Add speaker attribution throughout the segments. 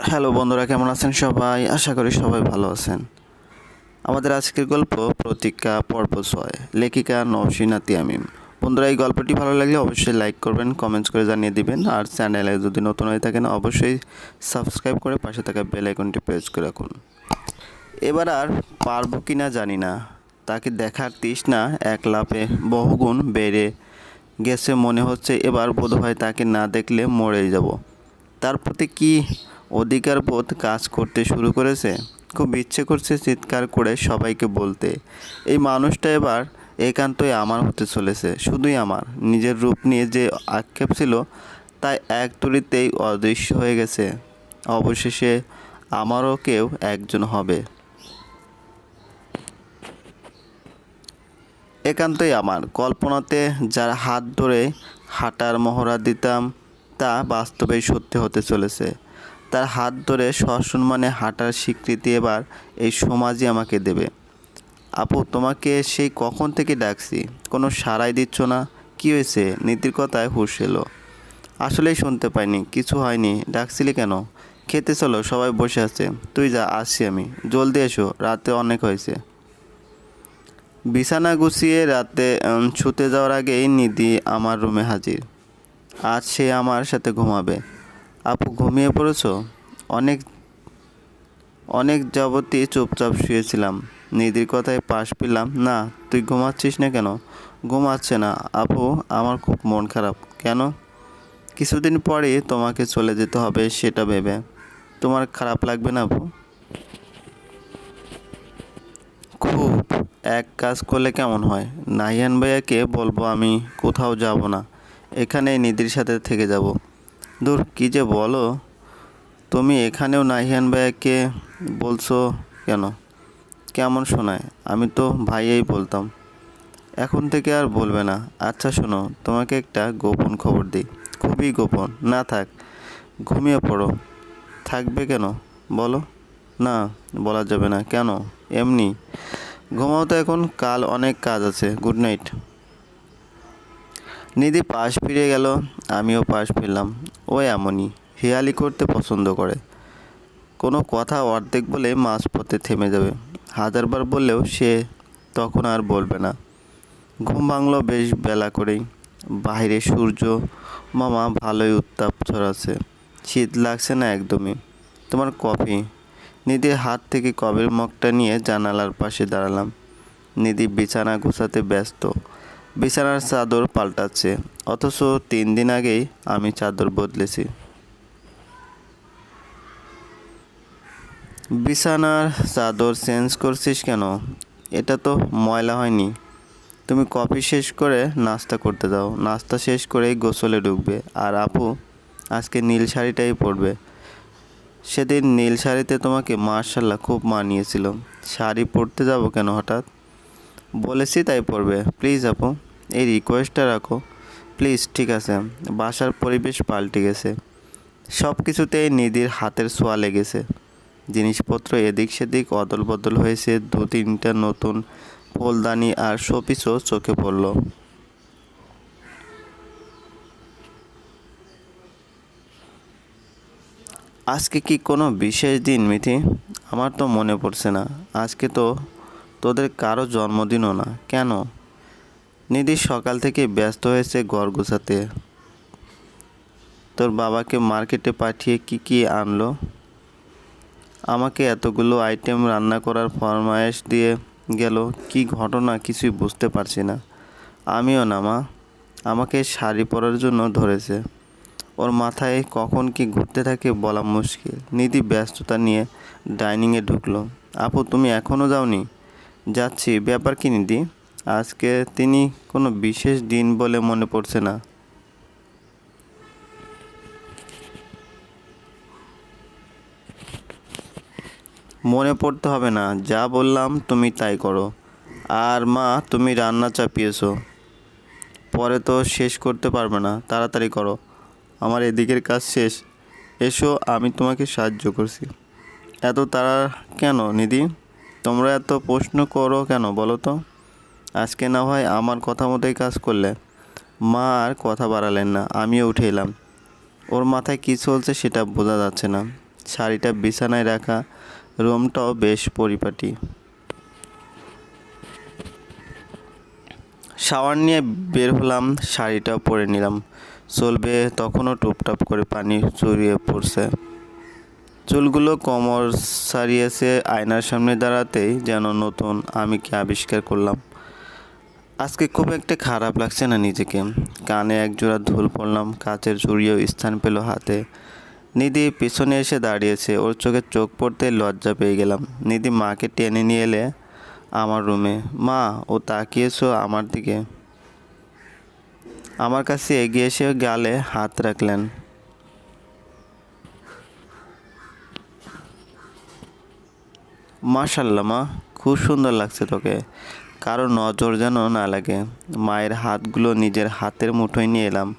Speaker 1: Hello বন্ধুরা, কেমন আছেন সবাই? আশা করি সবাই ভালো আছেন। আমাদের আজকের গল্প প্রতীক্ষা পর্ব ছয়, লেখিকা নওশিনা তিয়ামিম বন্ধুরা, এই গল্পটি ভালো লাগলে অবশ্যই লাইক করবেন কমেন্টস করে জানিয়ে দিবেন, আর চ্যানেলে যদি নতুন হয়ে থাকেন, অবশ্যই সাবস্ক্রাইব করে পাশে থাকা বেল আইকনটি প্রেস করে রাখুন। এবার আর পারব কি না জানি না। তাকে দেখার তৃষ্ণা এক লাফে বহুগুণ বেড়ে গেছে, মনে হচ্ছে এবার বোধহয় তাকে না দেখলে মরেই যাব। তার প্রতি কি অধিকার বোধ কাজ করতে শুরু করেছে। খুব ইচ্ছে করছে চিৎকার করে সবাইকে বলতে। এই মানুষটা এবার একান্তই আমার হতে চলেছে, শুধুই আমার। নিজের রূপ নিয়ে যে আক্ষেপ ছিল, তাই এক তুলিতেই অদৃশ্য হয়ে গেছে। অবশেষে আমারও কেউ একজন হবে। একান্তই আমার। কল্পনাতে যার হাত ধরে হাঁটার মহড়া দিতাম, তা বাস্তবেই সত্যি হতে চলেছে। তার হাত ধরে সসম্মানে হাঁটার স্বীকৃতি এবার এই সমাজই আমাকে দেবে। আপু, তোমাকে সেই কখন থেকে ডাকছি? কোনো সাড়াই দিচ্ছ না? কি হয়েছে? নীতির কথায় হুশ এলো। আসলেই শুনতে পাইনি, কিছু হয়নি। ডাকছিলি কেন? খেতে চলো, সবাই বসে আছে। তুই যা, আসছি আমি। জলদি এসো, রাতে অনেক হয়েছে। বিছানা গুছিয়ে রাতে শুতে যাওয়ার আগেই নিধি আমার রুমে হাজির। আজ সে আমার সাথে ঘুমাবে। আপু ঘুমিয়ে পড়েছো? অনেক অনেক যাবতই চুপচাপ শুয়েছিলাম। নিধির কথায় পাশ পেলাম। না, তুই ঘুমাচ্ছিস না কেন? ঘুমাচ্ছে না। আপু, আমার খুব মন খারাপ। কেন? কিছুদিন পরে তোমাকে চলে যেতে হবে, সেটা ভেবে। তোমার খারাপ লাগবে না আপু? খুব। এক কাজ করলে কেমন হয়? নাহিয়ান ভাইয়াকে বলব আমি কোথাও যাব না। এখানে নিধির সাথে থেকে যাব। দূর কী যে বলো? তুমি এখানেও নাহিয়ান ভাইয়াকে বলছো কেন? কেমন শোনায়? আমি তো ভাইয়াই বলতাম। এখন থেকে আর বলবে না। আচ্ছা শোনো, তোমাকে একটা গোপন খবর দিই। খুবই গোপন। না থাক, ঘুমিয়ে পড়ো। থাকবে কেন? বলো। না, বলা যাবে না। কেন? এমনি। ঘুমাও তো এখন। কাল অনেক কাজ আছে। Good night. নিধি পাশ ফিরে গেল। আমিও পাশ ফিরলাম। ও এমনই, হেয়ালি করতে পছন্দ করে। কোনো কথা অর্ধেক বলে মাঝপথে থেমে যাবে। হাজারবার বললেও সে তখন আর বলবে না। ঘুম ভাঙলো বেশ বেলা করেই। বাইরে সূর্য মামা ভালোই উত্তাপ ছড়াচ্ছে শীত লাগছে না একদমই। তোমার কফি? নিধির হাত থেকে কবের মগটা নিয়ে জানালার পাশে দাঁড়ালাম। নিধি বিছানা গোছাতে ব্যস্ত। বিছানার চাদর পাল্টাচ্ছে, অথচ তিন দিন আগেই আমি চাদর বদলেছি। বিছানার চাদর চেঞ্জ করছিস কেন? এটা তো ময়লা হয়নি। তুমি কফি শেষ করে নাস্তা করতে দাও। নাস্তা শেষ করেই গোসলে ঢুকবে। আর আপু, আজকে নীল শাড়িটাই পরবে। সেদিন নীল শাড়িতে তোমাকে মার্শাল্লাহ খুব মানিয়েছিল শাড়ি পরতে যাব কেন হঠাৎ? বলেছি তাই পড়বে। প্লিজ আপু, এই রিকোয়েস্টটা রাখো। প্লিজ ঠিক আছে। বাসার পরিবেশ পাল্টে গেছে। সব কিছুতেই নিধির হাতের ছোঁয়া লেগেছে। জিনিসপত্র এদিক সেদিক অদল বদল হয়েছে, দু তিনটা নতুন ফুলদানি আর শোপিসও চোখে পড়ল। আজকে কি কোনো বিশেষ দিন মিথি? আমার তো মনে পড়ছে না। আজকে তো তোদের কারও জন্মদিনও না। কেন? নিধি সকাল থেকে ব্যস্ত হয়েছে ঘর গোছাতে। তোর বাবাকে মার্কেটে পাঠিয়ে কি কি আনলো? আমাকে এতগুলো আইটেম রান্না করার ফরমায়েশ দিয়ে গেল। কি ঘটনা কিছুই বুঝতে পারছি না। আমিও না, মা। আমাকে শাড়ি পরার জন্য ধরেছে। ওর মাথায় কখন কি ঘুরতে থাকে বলা মুশকিল। নিধি ব্যস্ততা নিয়ে ডাইনিংয়ে ঢুকলো। আপু, তুমি এখনও যাওনি? যাচ্ছি, ব্যাপার কি নিধি? আজকে তিনি কোনো বিশেষ দিন বলে মনে পড়ছে না। মনে পড়তে হবে না, যা বললাম তুমি তাই করো। আর মা, তুমি রান্না চাপিয়েছো। পরে তো শেষ করতে পারবে না, তাড়াতাড়ি করো। আমার এদিকের কাজ শেষ। এসো, আমি তোমাকে সাহায্য করছি। এত তারা কেন নিধি? তোমরা এত প্রশ্ন করো কেন বলো তো? আজকে না হয় আমার কথা মতোই কাজ করলে। মা আর কথা বাড়ালেন না, আমিও উঠে এলাম। ওর মাথায় কী চলছে সেটা বোঝা যাচ্ছে না। শাড়িটা বিছানায় রাখা, রুমটাও বেশ পরিপাটি। শাওয়ার নিয়ে বের হলাম, শাড়িটাও পরে নিলাম। চলবে তখনও টুপটাপ করে পানি চড়িয়ে পড়ছে। চুলগুলো কোমর সারিয়েছে আয়নার সামনে দাঁড়াতেই যেন নতুন আমি কি আবিষ্কার করলাম। আজকে খুব একটা খারাপ লাগছে না নিজেকে। কানে একজোড়া ধুল পড়লাম, কাচের চুড়িও স্থান পেল হাতে। নিধি পিছনে এসে দাঁড়িয়েছে, ওর চোখে চোখ পড়তে লজ্জা পেয়ে গেলাম। নিধি মাকে টেনে নিয়ে এলে আমার রুমে, মা, ও তাকিয়েছো আমার দিকে? আমার কাছে এগিয়ে এসে গালে হাত রাখলেন। মাশাল্লাহ মা, খুব সুন্দর লাগছে তোকে। কারও নজর যেন না লাগে। মায়ের হাতগুলো নিজের হাতের মুঠোয় নিয়ে এলাম।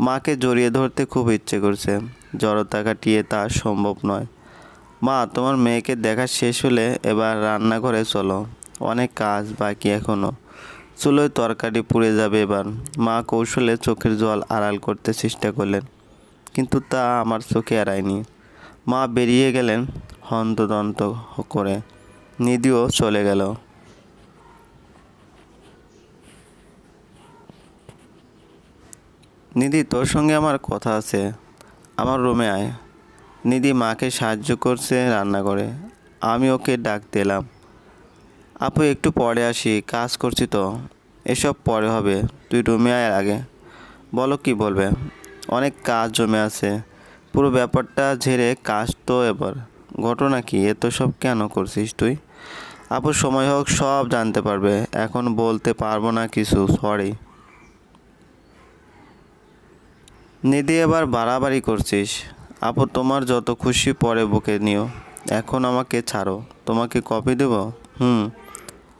Speaker 1: মাকে জড়িয়ে ধরতে খুব ইচ্ছে করছে। জড়তা কাটিয়ে তা সম্ভব নয়। মা, তোমার মেয়েকে দেখা শেষ হলে এবার রান্নাঘরে চলো। অনেক কাজ বাকি এখনও চুলোয় তরকারি পুড়ে যাবে এবার। মা কৌশলে চোখের জল আড়াল করতে চেষ্টা করলেন। কিন্তু তা আমার চোখে এড়ায়নি। মা বেরিয়ে গেলেন। হন্তদন্ত করে নিধিও চলে গেল। নিধি, তোর সঙ্গে আমার কথা আছে। আমার রুমে আয়। নিধি মাকে সাহায্য করছে রান্না করে। আমি ওকে ডাক দিলাম। আপু, একটু পরে আসি, কাজ করছি তো। এসব পরে হবে। তুই রুমে আয় আগে। বলো কি বলবে? অনেক কাজ জমে আছে। পুরো ব্যাপারটা ঝেড়ে কাজ তো এবার। ঘটনা কি? এত সব কেন করছিস তুই? আপু, সময় হোক, সব জানতে পারবে। এখন বলতে পারব না কিছু সরি নিধি, এবার বাড়াবাড়ি করছিস? আপু, তোমার যত খুশি পরে বুকে নিও। এখন আমাকে ছাড়ো। তোমাকে কপি দেব? হুম।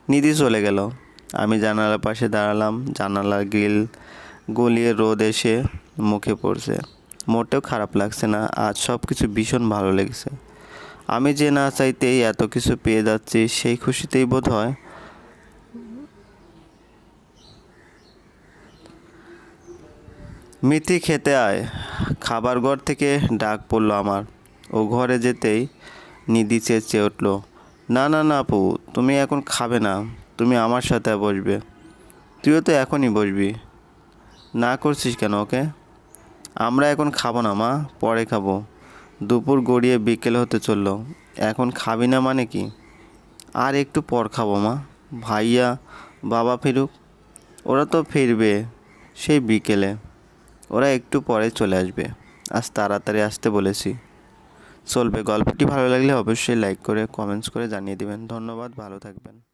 Speaker 1: নিধি চলে গেল। আমি জানালার পাশে দাঁড়ালাম। জানালার গ্রিল গলিয়ে রোদ এসে মুখে পড়ছে। মোটেও খারাপ লাগছে না। আজ সব কিছু ভীষণ ভালো লেগেছে। আমি যে না চাইতেই এত কিছু পেয়ে যাচ্ছি, সেই খুশিতেই বোধ হয় মিথি খেতে আয়। খাবার ঘর থেকে ডাক পড়ল আমার। ও ঘরে যেতেই নিধি চেঁচিয়ে উঠল, না না না আপু, তুমি এখন খাবে না। তুমি আমার সাথে বসবে। তুইও তো এখনই বসবি। না করছিস কেন ওকে? আমরা এখন খাব না মা, পরে খাব। দুপুর গড়িয়ে বিকেল হতে চলল। এখন খাবি না মানে কি? আর একটু পর খাব মা। ভাইয়া, বাবা ফিরুক, ওরা তো ফিরবে সেই বিকেলে। ওরা একটু পরে চলে আসবে। আজ তাড়াতাড়ি আসতে বলেছি। চলবে। গল্পটি ভালো লাগলে অবশ্যই লাইক করে কমেন্টস করে জানিয়ে দেবেন। ধন্যবাদ। ভালো থাকবেন।